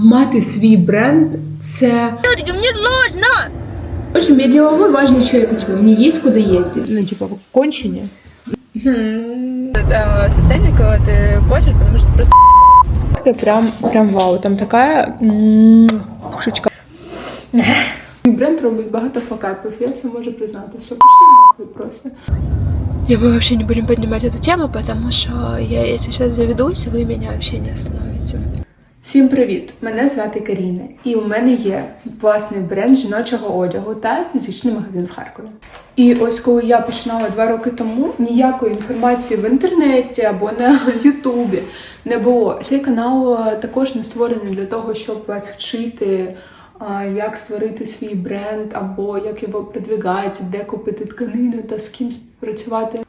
мати свій бренд це Мне сложно! Очень я деловой важный человек, типа, мне есть куда ездить. Ну, типа, кончені. Это состояние, когда ты хочешь, потому что просто Это прям, прям вау. Там така м, пушечка. Бренд робить багато факапів, я це можу признати. Все, пішли нахуй просто. Я мы вообще не будем поднимать эту тему, потому что я, если сейчас заведусь, вы меня вообще не остановите. Всім привіт! Мене звати Каріна, і у мене є власний бренд жіночого одягу та фізичний магазин в Харкові. І ось коли я починала два роки тому, ніякої інформації в інтернеті або на Ютубі не було. Цей канал е, також не створений для того, щоб вас вчити, як створити свій бренд, або як його продвигати, де купити тканину та з ким співпрацювати.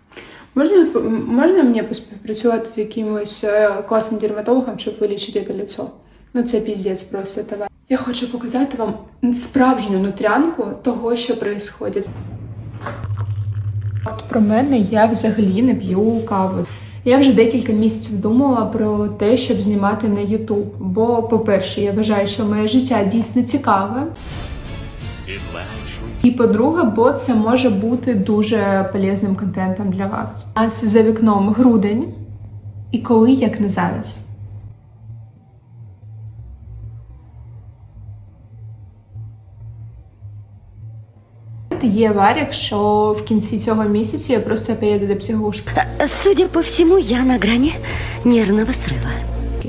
Можна, можна мені поспівпрацювати з якимось е, класним дерматологом, щоб вилічити кольцо? Ну це піздець просто товар. Я хочу показати вам справжню нутрянку того, що відбувається. От про мене я взагалі не п'ю каву. Я вже декілька місяців думала про те, щоб знімати на YouTube. Бо, по-перше, я вважаю, що моє життя дійсно цікаве. І по-друге, бо це може бути дуже полезним контентом для вас. У нас за вікном грудень, і коли як не зараз. Є варік, що в кінці цього місяця я просто поїду до психушки. Судя по всему, я на грани нервного срыва.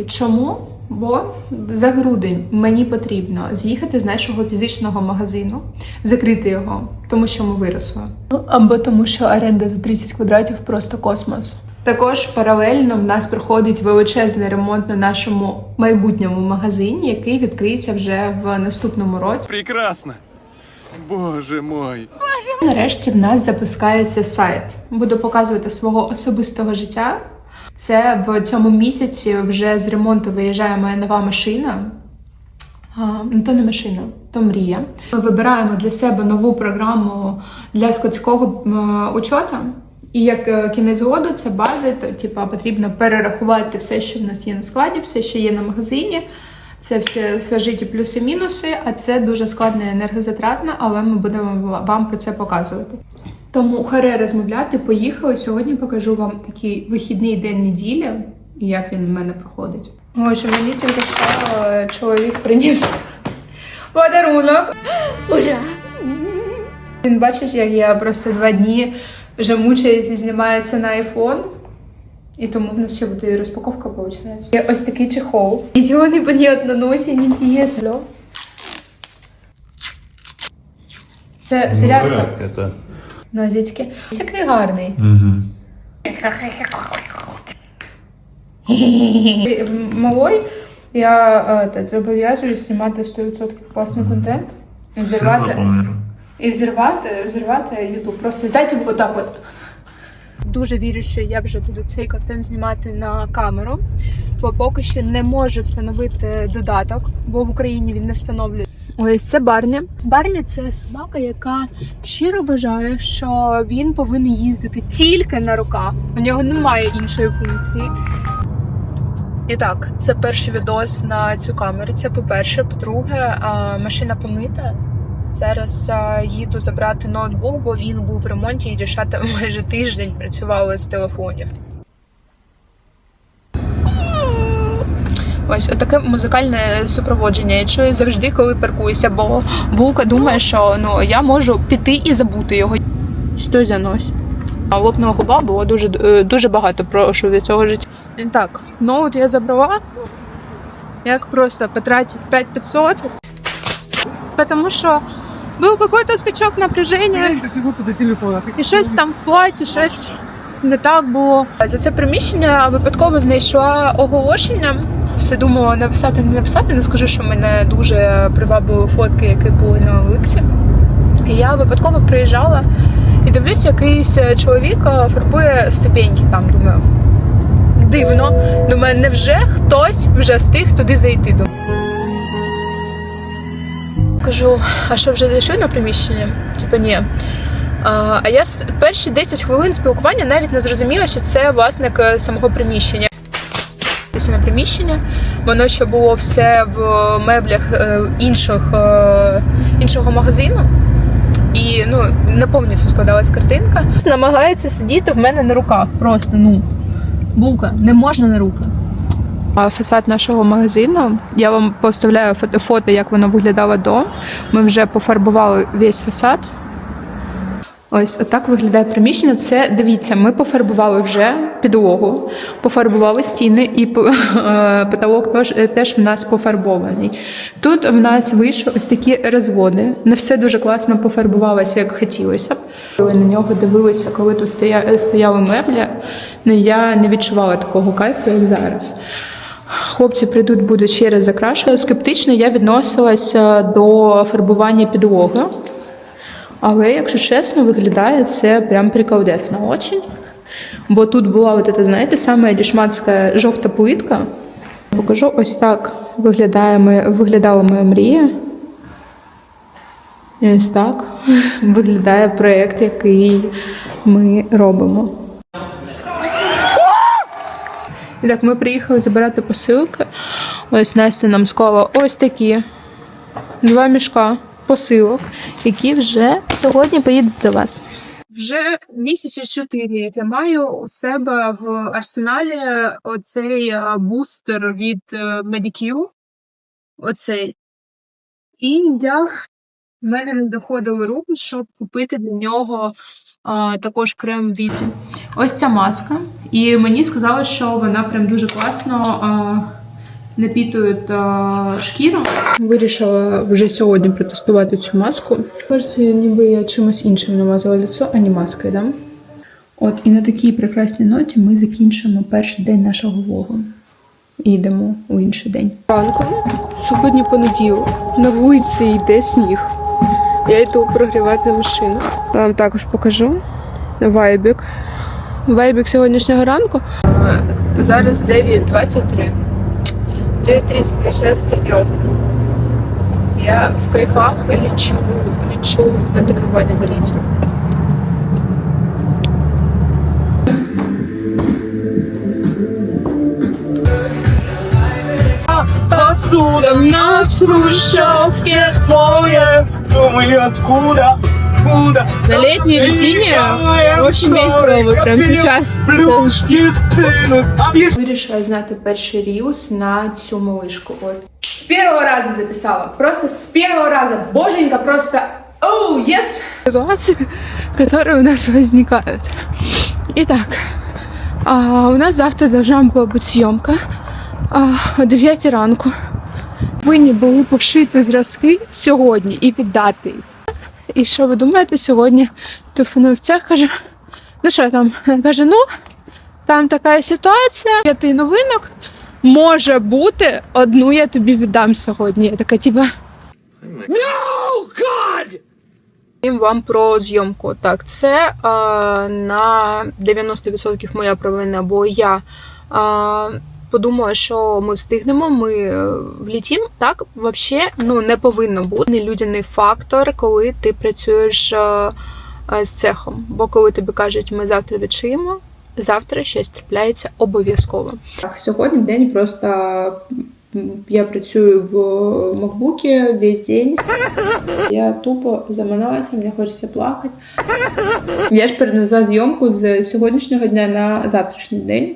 Чому? Бо за грудень мені потрібно з'їхати з нашого фізичного магазину, закрити його, тому що ми виросли. Ну, Або тому, що оренда за 30 квадратів просто космос. Також паралельно в нас проходить величезний ремонт на нашому майбутньому магазині, який відкриється вже в наступному році. Прекрасно. Боже мой. Нарешті в нас запускається сайт. Буду показувати свого особистого життя. Це в цьому місяці вже з ремонту виїжджає моя нова машина. Ну, то не машина, то мрія. Ми вибираємо для себе нову програму для складського учота. І як е, кінець году це бази, то типа потрібно перерахувати все, що в нас є на складі, все, що є на магазині. Це все свежиті плюси-мінуси, а це дуже складно і енергозатратно, але ми будемо вам про це показувати. Тому харе розмовляти, поїхали. Сьогодні покажу вам такий вихідний день неділі і як він у мене проходить. Ось мені тільки що е, чоловік приніс подарунок. Ура! Він бачиш, як я просто два дні вже мучаюсь і знімається на iPhone. І тому в нас ще буде і розпаковка виходить. Є ось такий чехол. Нічого не понятно, ну очень інтересно. Це зарядка Зарядка, это. На зітьки. Ось який гарний. Угу. Малой, я е, зобов'язуюсь знімати 100% класний контент. І зірвати, і зірвати, зірвати YouTube. Просто здайте отак от. Дуже вірю, що я вже буду цей контент знімати на камеру, бо поки що не можу встановити додаток, бо в Україні він не встановлює. Ось це Барні. Барні це собака, яка щиро вважає, що він повинен їздити тільки на руках. У нього немає іншої функції. І так, це перший відос на цю камеру. Це по-перше. По-друге, машина помита. Зараз їду забрати ноутбук, бо він був в ремонті і дівчата майже тиждень працювали з телефонів. Ось отаке музикальне супроводження. Я чую завжди, коли паркуюся, бо булка думає, що ну я можу піти і забути його. Що за нось? А лопнула губа було дуже е, дуже багато прошу від цього життя. Так, ноут я забрала. Як просто потратить 5500. Потому що був какой-то скачок напряження. І щось там в платі, щось не так було. За це приміщення випадково знайшла оголошення. Все думала написати, не написати. Не скажу, що мене дуже привабили фотки, які були на Олексі. І я випадково приїжджала і дивлюсь, якийсь чоловік е, фарбує ступеньки там. Думаю, дивно. Думаю, невже хтось вже встиг туди зайти? Кажу, а що вже зайшли на приміщення? Типа ні. А а я перші 10 хвилин спілкування навіть не зрозуміла, що це власник е, самого приміщення. На приміщення. Воно ще було все в меблях е, інших, е, іншого магазину. І ну, не повністю складалась картинка. Намагається сидіти в мене на руках. Просто ну булка, не можна на руки. Фасад нашого магазину. Я вам поставляю фото, фото, як воно виглядало до. Ми вже пофарбували весь фасад. Ось отак виглядає приміщення. Це дивіться, ми пофарбували вже підлогу, пофарбували стіни і е, потолок теж, теж в нас пофарбований. Тут в нас вийшли ось такі розводи. Не все дуже класно пофарбувалося, як хотілося б. Коли на нього дивилися, коли тут стояли меблі, ну я не відчувала такого кайфу, як зараз. Хлопці прийдуть, будуть ще раз закрашувати. Скептично я відносилася до фарбування підлоги. Але, якщо чесно, виглядає це прям приколдесно очень. Бо тут була, от це, знаєте, саме дішманська жовта плитка. Покажу, ось так виглядає, моя- виглядала моя мрія. І ось так виглядає проєкт, який ми робимо. І так, ми приїхали забирати посилки. Ось Настя нам склала ось такі два мішка посилок, які вже сьогодні поїдуть до вас. Вже місяці чотири, я маю у себе в арсеналі оцей бустер від е, Medicure. Оцей. І я в мене не доходили руки, щоб купити для нього а, також крем від. Ось ця маска. І мені сказали, що вона прям дуже класно а, напітує а, шкіру. Вирішила вже сьогодні протестувати цю маску. Кажеться, ніби я чимось іншим намазала лицо, а не маскою, да? От і на такій прекрасній ноті ми закінчуємо перший день нашого влогу. І йдемо у інший день. Ранку, сьогодні понеділок, на вулиці йде сніг. Я йду прогрівати машину. Вам також покажу вайбік. Вайбік сьогоднішнього ранку. Е, Зараз 9.23. 9.30 починається тренировка. Я в кайфах лечу, лечу на до літа. Посуда У нас в хрущевке двое. Думаю, откуда? Откуда? На летней резине очень весело вот прям сейчас. Плюшки стынут. Объясни. Вирішила зняти перший рілс на цю малишку. От. З першого разу записала. Просто з першого разу. Боженька, просто оу, oh, yes! Ситуации, которые у нас возникают. Итак, а, у нас завтра должна была быть съемка а, о 9 ранку. Повинні були пошити зразки сьогодні і віддати їх. І що ви думаєте, сьогодні цех, каже, ну що там? Каже, ну, там така ситуація, п'яти новинок. Може бути, одну я тобі віддам сьогодні. Я така, типа. Розповім вам про зйомку. Так, це е, на 90% моя провина, бо я е, подумала, що ми встигнемо, ми е, влітім. Так, взагалі, ну не повинно бути нелюдяний фактор, коли ти працюєш е, е, з цехом. Бо коли тобі кажуть, ми завтра відшиємо, завтра щось трапляється обов'язково. Так, сьогодні день просто я працюю в макбукі весь день. Я тупо заманалася, мені хочеться плакати. Я ж перенесла зйомку з сьогоднішнього дня на завтрашній день.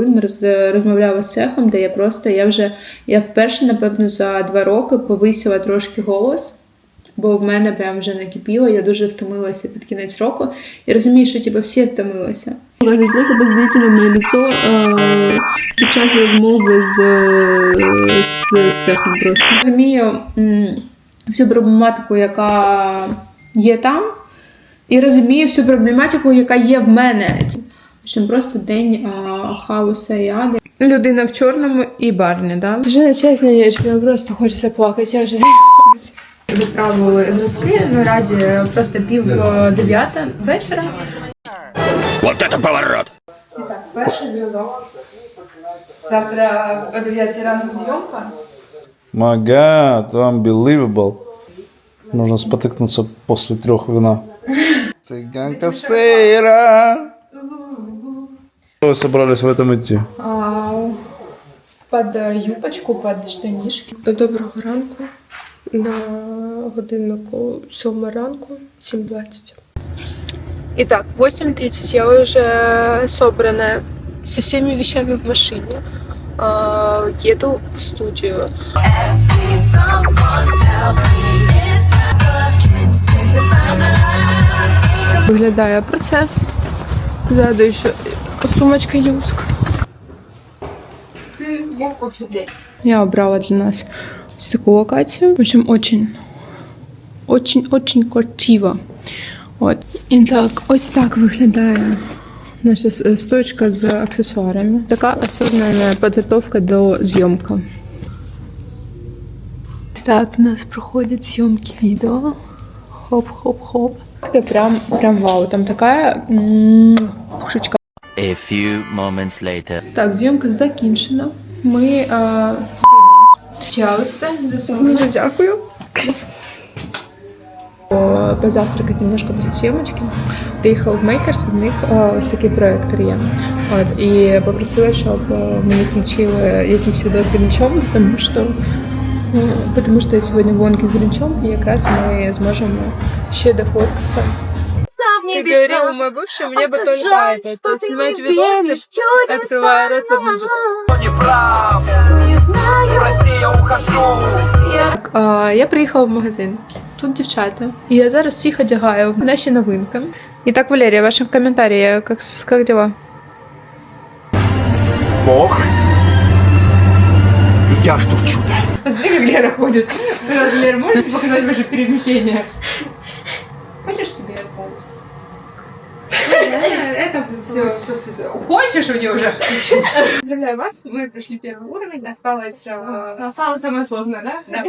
Роз- розмовляли з цехом, де я просто я вже я вперше, напевно, за два роки повисила трошки голос, бо в мене прям вже накипіло, я дуже втомилася під кінець року. І розумію, що типу, всі втомилися. Ви просто на моє лицо е, під час розмови з, з цехом просто. Розумію всю проблематику, яка є там, і розумію всю проблематику, яка є в мене Що просто день а, хаоса і ади. Людина в чорному і барні, да? Вже чесно, я просто хочеться плакати, я вже заїбалася. Відправили зразки наразі просто пів е, дев'ята вечора. Вот это поворот! І так, перший зв'язок. Завтра о 9 ранку зйомка. My God, unbelievable. Можно спотыкнуться после трех вина. Цыганка Сейра. Вы собрались в этом идти? А, під юбочку, під штанішки. Доброго ранку. На годиннику 7 ранку, 7.20. Итак, 8.30 я уже собрана со всеми вещами в машине. Еду в студию. Виглядає процес. Ззаду ще сумочка Юск. Я обрала для нас ось таку локацію. В общем, очень, очень, очень красиво. От. І так, ось так виглядає наша с- стоечка з аксесуарами. Така осознанна підготовка до зйомки. Так, у нас проходять зйомки відео. Хоп-хоп-хоп. Прям, прям вау. Там така м, пушечка. A few moments later. Так, зйомка закінчена. Ми а... Чаусте, за секунду дякую. О, Позавтракать немножко после съемочки. Приїхав в Мейкерс, в них а, ось такий проектор є. От, і попросила, щоб а, мені включили якийсь відео з Гринчом, тому що, ну, тому що сьогодні гонки з Гринчом, і якраз ми зможемо ще дофоткатися. Ты говорил, мой бывший, мне бы только это, то снимать видосы, открывая рот под музыку. Неправ, прости, я ухожу. Так, а, я приїхала в магазин. Тут дівчата. І я зараз всіх одягаю в наші новинки. І так, Валерія, ваші коментарі, як, як дела? Бог. Я жду чуда. Посмотри, как Лера ходит. Пожалуйста, Лера, можете показать ваше перемещение? Хочешь себе оставить? Это все просто... Хочешь у нее уже? Поздравляю вас, мы прошли первый уровень, осталось... э, Осталось самое сложное, да? Да.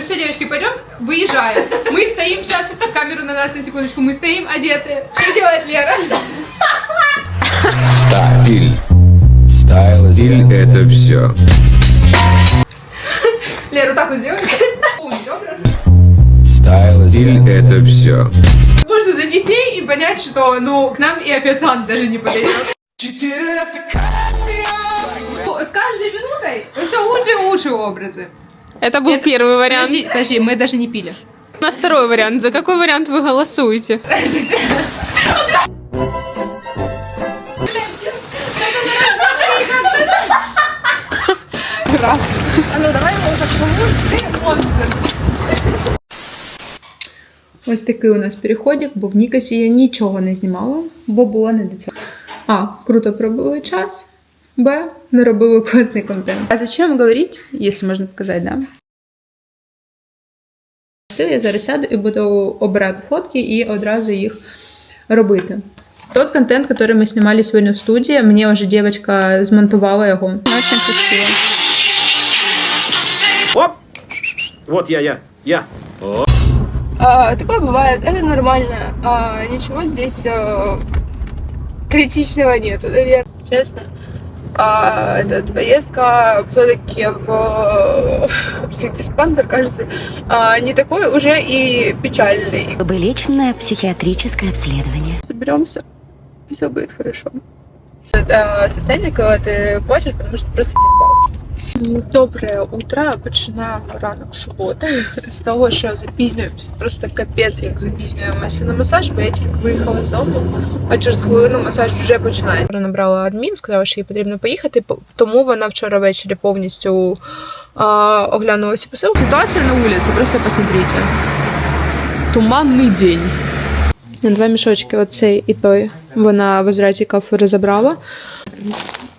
Все, девочки, пойдем, выезжаем. Мы стоим сейчас, камеру на нас на секундочку, мы стоим одетые. Что делает Лера? Стиль. Стайл. Стиль — это все. Лера, так вот сделай. Стиль — это все. Можно зайти с ней и понять, что, ну, к нам и официант даже не подойдет. Ну, С каждой минутой все лучше и лучше образы. Это был первый вариант. Подожди, подожди, мы даже не пили. У нас второй вариант. За какой вариант вы голосуете? Ось такий у нас переходик, бо в Нікасі я нічого не знімала, бо було не до цього. А, круто пробили час. Б, не робили класний контент. А зачем говорити, якщо можна показати, да? Все, я зараз сяду і буду обирати фотки і одразу їх робити. Тот контент, который мы снимали сегодня в студии, мне уже девочка змонтувала його. Очень красиво. Оп! Вот я, я, я. А, такое бывает, это нормально. А, ничего здесь а, критичного нету, наверное, честно. А, эта поездка все-таки в психдиспансер, кажется, а, не такой уже и печальный. Чтобы лечебное психиатрическое обследование. Соберемся, и все будет хорошо. Это состояние, когда ты плачешь, потому что просто заебался. Доброе утро. Починаємо ранок суботи з того, що запізнюємося. Просто капець, як запізнюємося на масаж, бо я тільки виїхала з дому, а через хвилину масаж вже починається. Вона набрала адмін, сказала, що їй потрібно поїхати, тому вона вчора ввечері повністю а, оглянула всі посилки. Ситуація на вулиці, просто посмотрите. Туманний день На два мішочки, оцей і той, вона в Азратіков розібрала.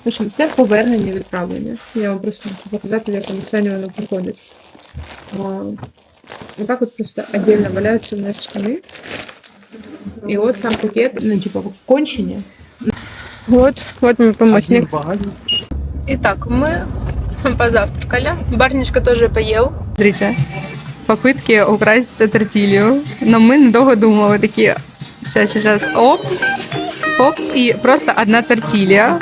В общем, це повернення відправлення. Я вам просто хочу показати, в якому стані воно приходить. А, Отак от просто отдельно валяються у нас штани. І от сам пакет, ну, типа, кончені. Вот, вот мой помощник. Итак, мы позавтракали. Барничка тоже поел. Смотрите, попытки украсть тортилью. Но мы недолго думали, такие, сейчас, сейчас, оп, оп, и просто одна тортилья.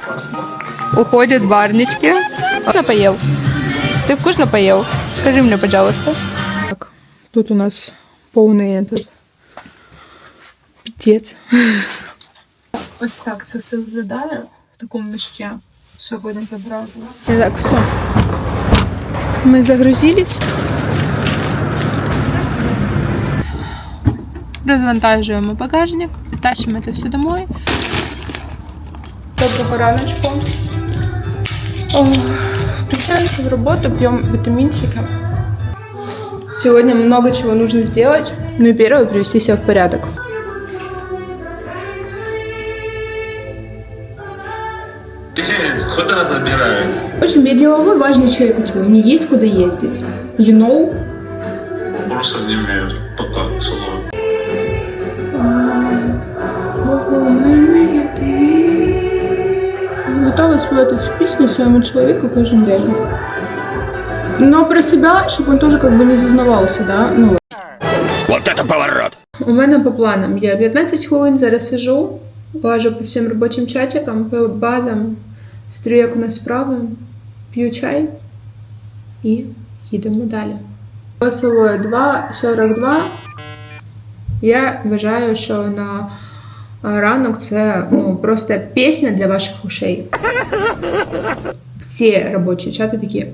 Уходят барнички. Вкусно поел? Ты вкусно поел? Скажи мне, пожалуйста. Так, тут у нас полный этот піздець. Ось так це все виглядає. В такому мішке сьогодні забрала. Так, все. Ми загрузились. Розвантажуємо багажник, тащимо це все домой. Доброго раночку. Включаемся в работу, пьем витаминчики. Сегодня много чего нужно сделать. Ну и первое, привести себя в порядок. Куда забираются? В общем, я деловой важный человек у тебя. Мне есть куда ездить. You know? Просто не умею пока слово. Готова співати цю пісню своєму чоловіку кожен день. Но про себя, чтобы он тоже как бы не зазнавался, да? Ну, Вот это поворот! У мене по планам. Я 15 хвилин зараз сижу, лажу по всім робочим чатикам, по базам, стрію, як у нас справи, п'ю чай і їдемо далі. Голосовое 2.42. Я вважаю, що на ранок це ну, просто пісня для ваших ушей. Все робочі чати такі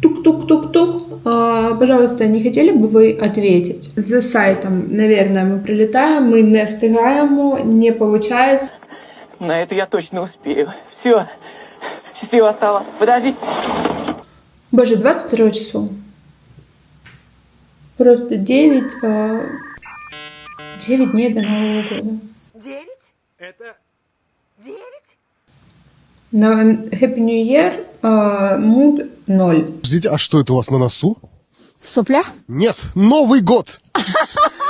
тук-тук-тук-тук. А, пожалуйста, не хотели бы вы ответить? За сайтом, наверное, мы прилетаем, мы не встигаємо, не получается. На это я точно успею. Все. Счастливо стало. Подожди. Боже, 22 число. Просто 9, а, 9 дней до Нового года. Девять? Это... Девять? На Happy New Year а, муд 0. Подождите, а что это у вас на носу? Сопля? Нет, Новый год!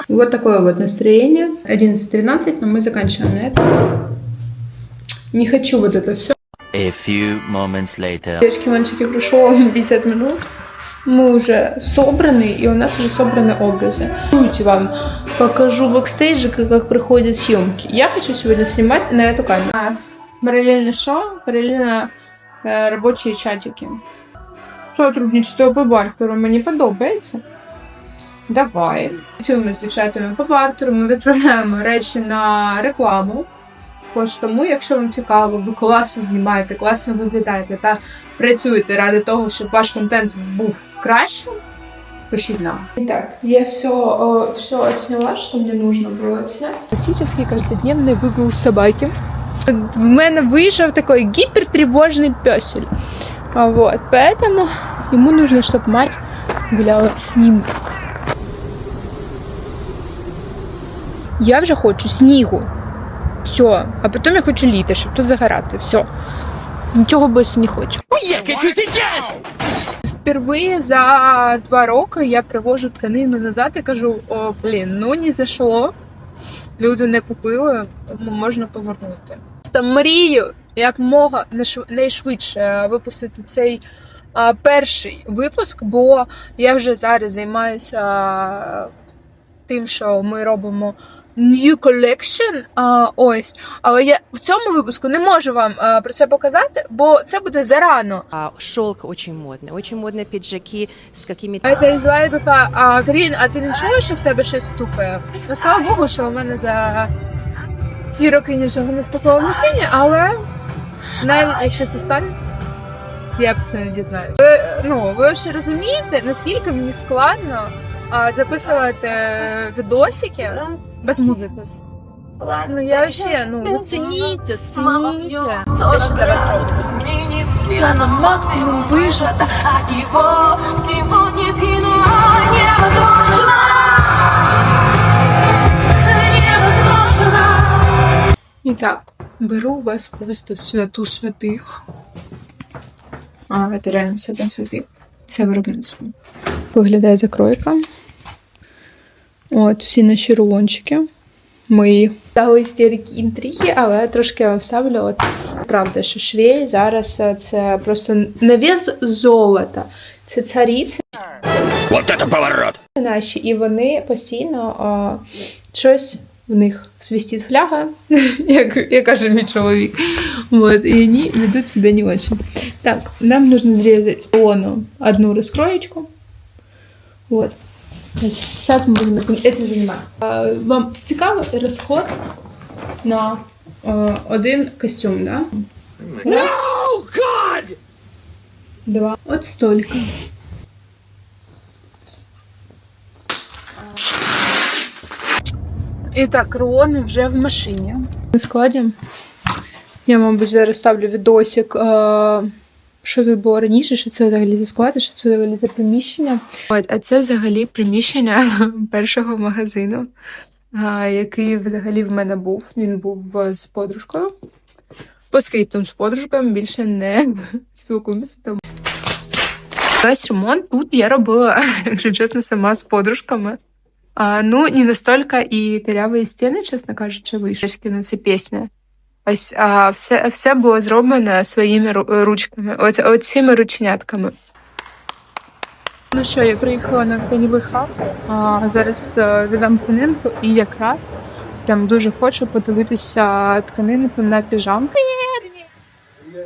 Вот такое вот настроение. 11.13, но мы заканчиваем на этом. Не хочу вот это все. A few moments later. Девочки, мальчики, прошло 50 минут. Мы уже собраны, и у нас уже собраны образы. Чуть вам покажу бэкстейджи, как, как проходят съемки. Я хочу сегодня снимать на эту камеру. Параллельно шоу, параллельно э, робочі чатики. Сотрудничество по бартеру мені подобається. Давай. Працюємо з дівчатами по бартеру, ми відправляємо речі на рекламу. Тож тому, якщо вам цікаво, ви класно знімаєте, класно виглядаєте та працюєте ради того, щоб ваш контент був кращим, пишіть нам. Так, я все, все отсняла, що мені нужно було отснять. Классический каждодневный выгул собаки. В мене вийшов такой гипертривожный песель. А Вот, поэтому ему нужно, чтобы мать гуляла с ним. Я вже хочу снігу. Все. А потім я хочу літа, щоб тут загорати. Все. Нічого більше не хочу. Впервые за два роки я привожу тканину назад і кажу: о, блін, ну ні за що. Люди не купили, тому можна повернути. Просто мрію як мога найшв- найшвидше випустити цей перший випуск, бо я вже зараз займаюся тим, що ми робимо New Collection. А, ось. Але я в цьому випуску не можу вам а, про це показати, бо це буде зарано. А шелк очень модный, очень модные пиджаки с какими-то... А це із вайбика, а Карін, а ти не чуєш, що в тебе щось стукає? Ну слава Богу, що в мене за ці роки нічого не стукало в машині, але навіть якщо це станеться, я про це не дізнаюся. Ви, ну, ви ще розумієте, наскільки мені складно а, записувати відосики без музики? Ну я ще, ну ви цініть, цініть те, що для вас робиться. Я на максимум вижата, а его сегодня невозможно. І так, беру вас просто святу святих. А, це реально свята святих. Це виробництво. Виглядає закройка. От, всі наші рулончики. Мої. Стали істерики інтриги, але трошки я вставлю. От, правда, що швей зараз е, це просто на вес золота. Це царіці Вот это поворот! наші, і вони постійно а, щось в них свистить фляга, як, як каже мій чоловік. Вот, и они ведут себя не очень. Так, нам нужно срезать лону одну раскроечку. Вот. Сейчас мы будем этим заниматься. Вам цікаво розход на один костюм, да? Два. От столько. І так, рулони вже в машині. На складі. Я, мабуть, зараз ставлю відосик. Е- що тут було раніше, що це взагалі за склад, що це взагалі за приміщення. От, а це взагалі приміщення першого магазину, а, який взагалі в мене був. Він був е, з подружкою. По скриптам з подружками більше не спілкуємося. Тому весь ремонт тут я робила, якщо чесно, сама з подружками. А, ну, не настільки і коряві стіни, чесно кажучи, вийшли. Ну, це пісня. Ось а, все, все було зроблено своїми ручками, от, от цими ручнятками. Ну що, я приїхала на тканівий хаб, а зараз е, віддам тканинку і якраз прям дуже хочу подивитися тканинку на піжамку.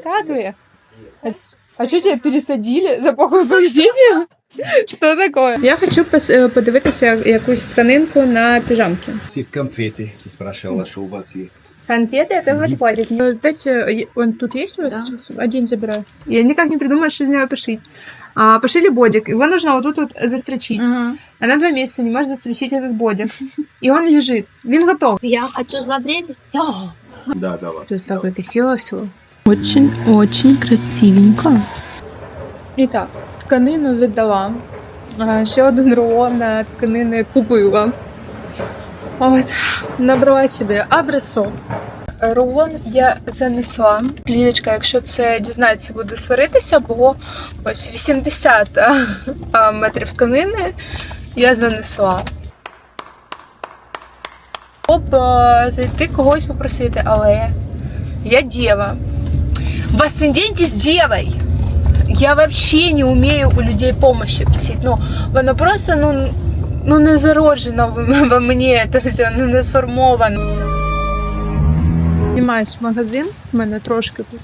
Привіт! А что тебя пересадили за плохое поведение? Что такое? Я хочу пос- е, подивитися якусь тканинку на піжамки. Есть конфеты. Ты спрашивала, что у вас есть. Конфеты это подходит. Ну, Дайте, э, он тут есть у вас? сейчас? Один забираю. Я никак не придумала, что из него пошить. А, пошили бодик. Его нужно вот тут вот застрочить. Она два месяца не может застрочить этот бодик. И он лежит. Він готов. Я хочу смотреть все. Да, давай. То есть так красиво все. Очень-очень красивенько. Итак, тканину віддала. Ще один рулон тканини купила. От, набрала собі абресок. Рулон я занесла. Ліночка, якщо це дізнається, буде сваритися, було ось 80 а, а, метрів тканини я занесла. Щоб зайти когось попросити, але я дева. В асценденте с девой. Я вообще не умею у людей помощи просить. Ну, воно просто, ну, ну не зароджено во мені це все, ну не сформовано. Знімаюсь в магазин, в мене трошки тут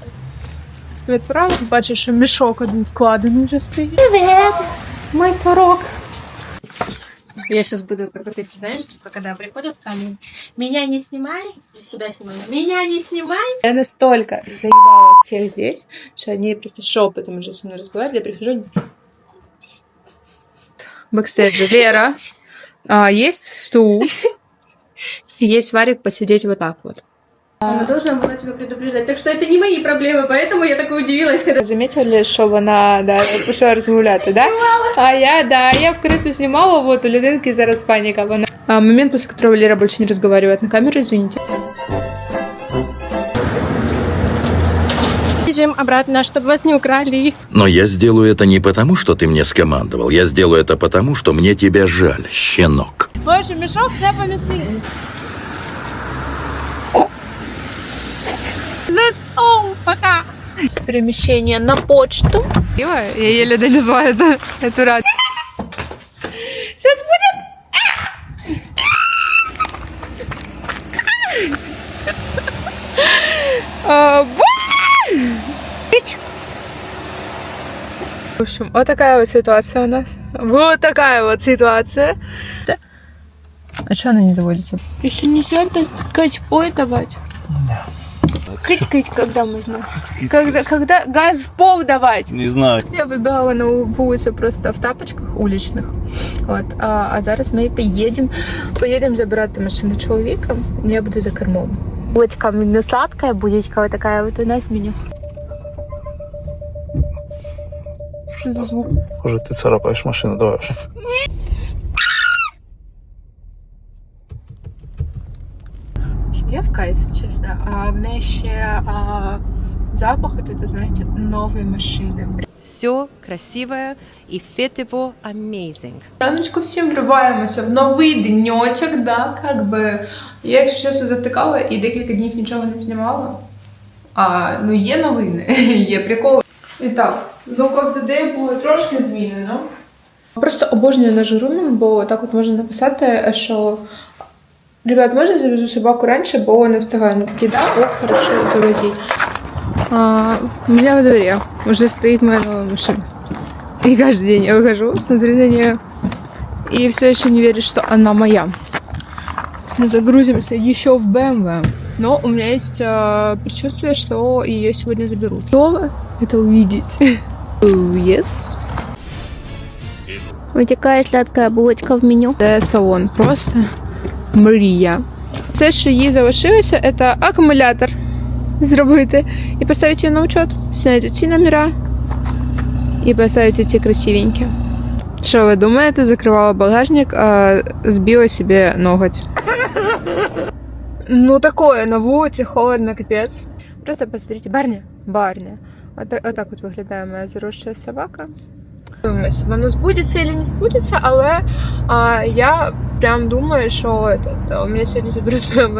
відправив. Бачу, що мішок один складений вже стоїть. Привіт! Мой сорок. Я сейчас буду крутиться, знаешь, типа, когда приходят камень. Меня не снимай, я себя снимаю. Меня не снимай. Я настолько заебала всех здесь, что они просто шепотом уже со мной разговаривали. Я прихожу. Бэкстейдж. Вера, а, есть стул, есть варик посидеть вот так вот. Она должна была тебя предупреждать. Так что это не мои проблемы, поэтому я такой удивилась, когда... Заметили, що вона да, пішла розмовляти, да? А я, да, я в крысу снимала, вот у людинки зараз паніка. Вона... А, момент, после которого Лера больше не разговаривает на камеру, извините. Бежим обратно, чтобы вас не украли. Но я сделаю это не потому, что ты мне скомандовал. Я сделаю это потому, что мне тебя жаль, щенок. Боже, мешок не поместили. Let's go, пока. Перемещение на почту. Я еле долезла это, эту рад. Сейчас будет. А, В общем, вот такая вот ситуация у нас. Вот такая вот ситуация. А что она не заводится? Если нельзя, то кать пой давать. Кыть-кыть, когда можно? Когда, когда газ в пол давать. Не знаю. Я вибігала на вулицю просто в тапочках уличних. От, а, а зараз ми поїдемо, поїдемо забирати машину чоловіка, і я буду за кермом. Булочка не сладкая, булочка вот такая вот у нас меню. Что за звук? Може, ти царапаєш машину, давай вже. Я в кайф, чесно. А в неї ще а, запах, от это, знаєте, нової машини. Все красивое и фит его amazing. Раночку всім вриваємося в новий денечок, да, как би. Я, якщо чесно, затикала і декілька днів нічого не знімала. А, ну є новини, є приколи. І так, ну ковзадей було трошки змінено. Просто обожнюю наш грумінг, бо так от можна написати, що Ребят, можна завезу собаку раніше, бо не встигаю. Вони такі, да, ок, хорошо, завозіть. А, у меня во дворе уже стоит моя новая машина. И каждый день я выхожу, смотрю на нее, и все еще не верю, что она моя. Мы загрузимся еще в BMW. Но у меня есть э, предчувствие, что ее сегодня заберут. Готова это увидеть? Yes. Вытекая сладкая булочка в меню. Це салон. Просто мрія. Все, що їй залишилося, це акумулятор зробити і поставити її на учет, зняти ці номера і поставити ці красивенькі. Що ви думаєте, закривала багажник, а збила собі ноготь. Ну такое, на вулиці холодно, капець. Просто посмотрите, барня, барня. Отак, отак от виглядає моя заросша собака. Воно збудеться чи не збудеться, але а, я прям думаю, що этот, у мене сьогодні заберуть БМВ.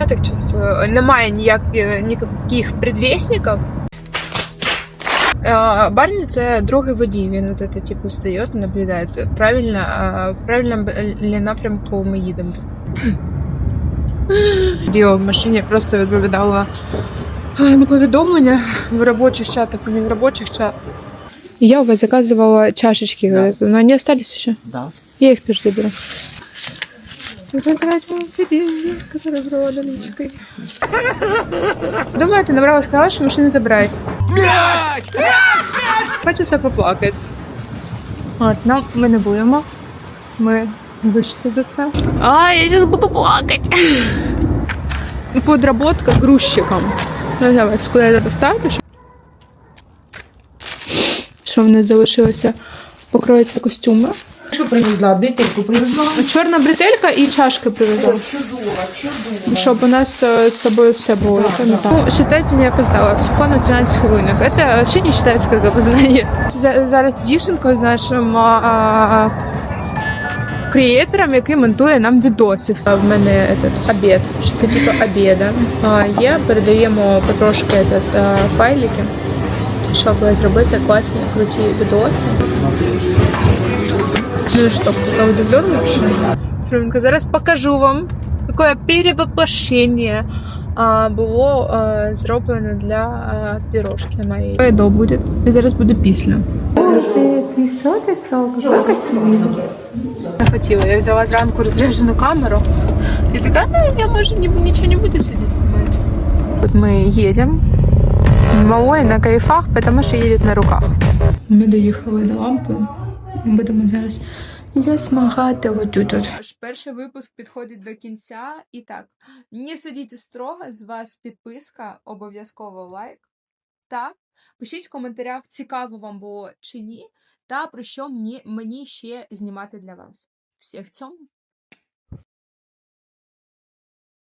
Я так чувствую. Немає ніяк, ніяких предвестників. А, Барні це другий водій. Він от это, типу встає, наблюдає. Правильно, в правильному ли напрямку ми їдемо. Діо в машині просто відповідала на повідомлення в робочих чатах не в робочих чатах. Я у вас заказывала чашечки, да. но они остались еще? Да. Я их тоже заберу. Потратила все деньги, которые брала наличкой. Думаю, ты набрала сказала, что машину забирать. Хочеться поплакати. От, ну, ми не будемо. Ми вийшли до це. А, я зараз буду плакати. Подработка грузчиком. Не знаю, куди я поставити, що в нас залишилося покроїться костюми. Що привезла? Бретельку привезла? Чорна бретелька і чашки привезла. Чудово, чудово. Щоб у нас е, з собою все було. я пам'ятаю. Ну, считайте, не опоздала. Всього на 13 хвилинок. Это вообще не считается как опоздание. За- Зараз дівчинка з нашим а, а, креатором, який монтує нам відоси. А В мене этот, обід, що це типу обіда. А, є, передаємо потрошки этот, а, файлики, щоб зробити класні, круті відоси. Ну що, хто удивлен вообще? Слюнка, зараз покажу вам, яке перевоплощення а, було а, зроблено для а, пірожки моєї. Едо буде. І зараз буде після. Не хотіла. Я взяла зранку розряджену камеру. І така, ну, я може ні, нічого не буду сьогодні знімати. От ми їдемо. Малой на кайфах, тому що їде на руках. Ми доїхали до лампи. Ми будемо зараз засмагати отут. Перший випуск підходить до кінця. І так, не судіть строго, з вас підписка, обов'язково лайк. Та пишіть в коментарях, цікаво вам було чи ні, та про що мені, мені ще знімати для вас. Всіх цьому.